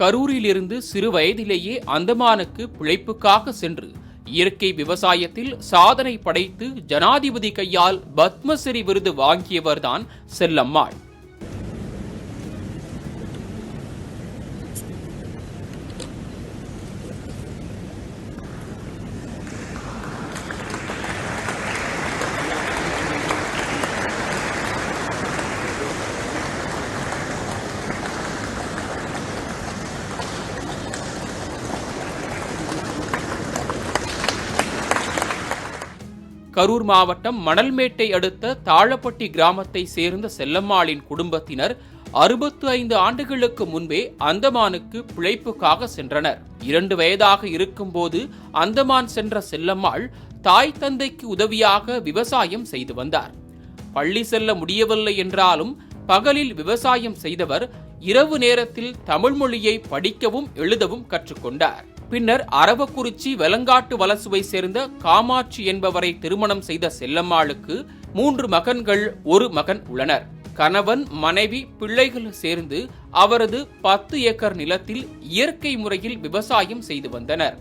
கரூரிலிருந்து சிறு வயதிலேயே அந்தமானுக்கு பிழைப்புக்காக சென்று இயற்கை விவசாயத்தில் சாதனை படைத்து ஜனாதிபதி கையால் பத்மஸ்ரீ விருது வாங்கியவர்தான் செல்லம்மாள். கரூர் மாவட்டம் மணல்மேட்டை அடுத்த தாழப்பட்டி கிராமத்தை சேர்ந்த செல்லம்மாளின் குடும்பத்தினர் அறுபத்து ஐந்து ஆண்டுகளுக்கு முன்பே அந்தமானுக்கு பிழைப்புக்காக சென்றனர். இரண்டு வயதாக இருக்கும்போது அந்தமான் சென்ற செல்லம்மாள் தாய் தந்தைக்கு உதவியாக விவசாயம் செய்து வந்தார். பள்ளி செல்ல முடியவில்லை என்றாலும் பகலில் விவசாயம் செய்தவர் இரவு நேரத்தில் தமிழ் மொழியை படிக்கவும் எழுதவும் கற்றுக்கொண்டார். பின்னர் அரவக்குறிச்சி வெலங்காட்டு வலசுவை சேர்ந்த காமாட்சி என்பவரை திருமணம் செய்த செல்லம்மாளுக்கு மூன்று மகன்கள் ஒரு மகன் உள்ளனர். கணவன் மனைவி பிள்ளைகள் சேர்ந்து அவரது பத்து ஏக்கர் நிலத்தில் இயற்கை முறையில் விவசாயம் செய்து வந்தனர்.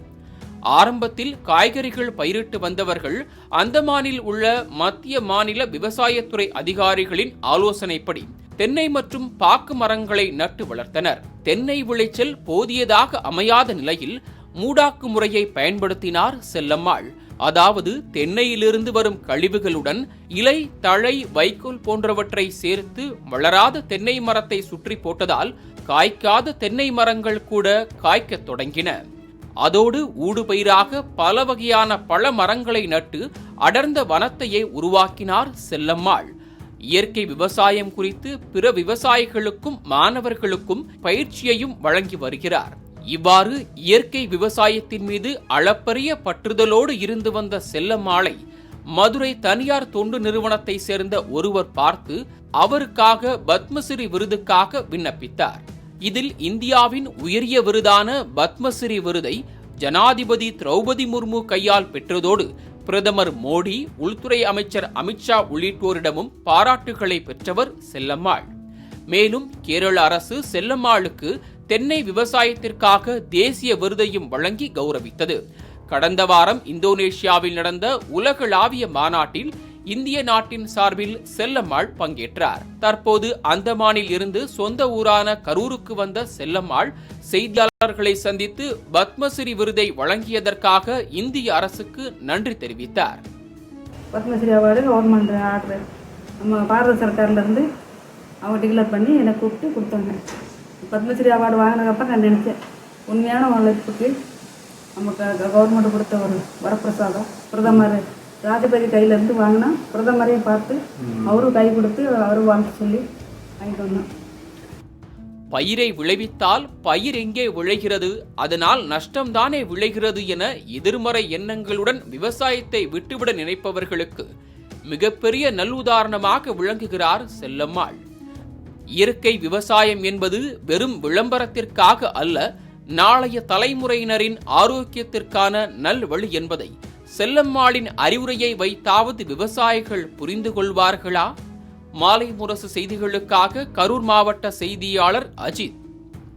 ஆரம்பத்தில் காய்கறிகள் பயிரிட்டு வந்தவர்கள் அந்தமானில் உள்ள மத்திய மாநில விவசாயத்துறை அதிகாரிகளின் ஆலோசனைப்படி தென்னை மற்றும் பாக்கு மரங்களை நட்டு வளர்த்தனர். தென்னை விளைச்சல் போதியதாக அமையாத நிலையில் மூடாக்கு முறையை பயன்படுத்தினார் செல்லம்மாள். அதாவது தென்னையிலிருந்து வரும் கழிவுகளுடன் இலை தழை வைக்கோல் போன்றவற்றை சேர்த்து வளராத தென்னை மரத்தை சுற்றி போட்டதால் காய்க்காத தென்னை மரங்கள் கூட காய்க்கத் தொடங்கின. அதோடு ஊடுபயிராக பல வகையான பல மரங்களை நட்டு அடர்ந்த வனத்தையே உருவாக்கினார் செல்லம்மாள். இயற்கை விவசாயம் குறித்து பிற விவசாயிகளுக்கும் மாணவர்களுக்கும் பயிற்சியையும் வழங்கி வருகிறார். இவ்வாறு இயற்கை விவசாயத்தின் மீது அளப்பரிய பற்றுதலோடு இருந்து வந்த செல்லம்மாளை மதுரை தனியார் தொண்டு நிறுவனத்தை சேர்ந்த ஒருவர் பார்த்து அவருக்காக பத்மஸ்ரீ விருதுக்காக விண்ணப்பித்தார். இதில் இந்தியாவின் உயரிய விருதான பத்மஸ்ரீ விருதை ஜனாதிபதி திரௌபதி முர்மு கையால் பெற்றதோடு பிரதமர் மோடி உள்துறை அமைச்சர் அமித்ஷா உள்ளிட்டோரிடமும் பாராட்டுகளை பெற்றவர் செல்லம்மாள். மேலும் கேரள அரசு செல்லம்மாளுக்கு தென்னை விவசாயத்திற்காக தேசிய விருதையும் வழங்கி கௌரவித்தது. கடந்த வாரம் இந்தோனேஷியாவில் நடந்த உலகளாவிய மாநாட்டில் இந்திய நாட்டின் சார்பில் செல்லம்மாள் பங்கேற்றார். தற்போது அந்தமானில் இருந்து சொந்த ஊரான கரூருக்கு வந்த செல்லம்மாள் செய்தியாளர்களை சந்தித்து பத்மஸ்ரீ விருதை வழங்கியதற்காக இந்திய அரசுக்கு நன்றி தெரிவித்தார். Padmashri award government order. நம்ம பாரத சர்க்கார்லேருந்து அவங்க டிக்ளேர் பண்ணி என்னை கூப்பிட்டு கொடுத்தாங்க. பத்மஸ்ரீ அவார்டு வாங்கினதுக்கப்புறம் நான் நினச்சேன் உண்மையான உழைப்புக்கு நமக்கு கவர்மெண்ட் கொடுத்த ஒரு வரப்பிரசாதம். பிரதமர் ராஜபதி கையிலேருந்து வாங்கினா பிரதமரையும் பார்த்து அவரும் கை கொடுத்து அவரும் வாங்க சொல்லி வாங்கிட்டு வந்தோம். பயிரை விளைவித்தால் பயிர் எங்கே விளைகிறது? அதனால் நஷ்டம்தானே விளைகிறது என எதிர்மறை எண்ணங்களுடன் விவசாயத்தை விட்டுவிட நினைப்பவர்களுக்கு மிகப்பெரிய நல்லுதாரணமாக விளங்குகிறார் செல்லம்மாள். இயற்கை விவசாயம் என்பது வெறும் விளம்பரத்திற்காக அல்ல நாளைய தலைமுறையினரின் ஆரோக்கியத்திற்கான நல்வழி என்பதை. செல்லம்மாளின் அறிவுரையை வைத்தாவது விவசாயிகள் புரிந்து கொள்வார்களா? மாலை முரசு செய்திகளுக்காக கரூர் மாவட்ட செய்தியாளர் அஜித்.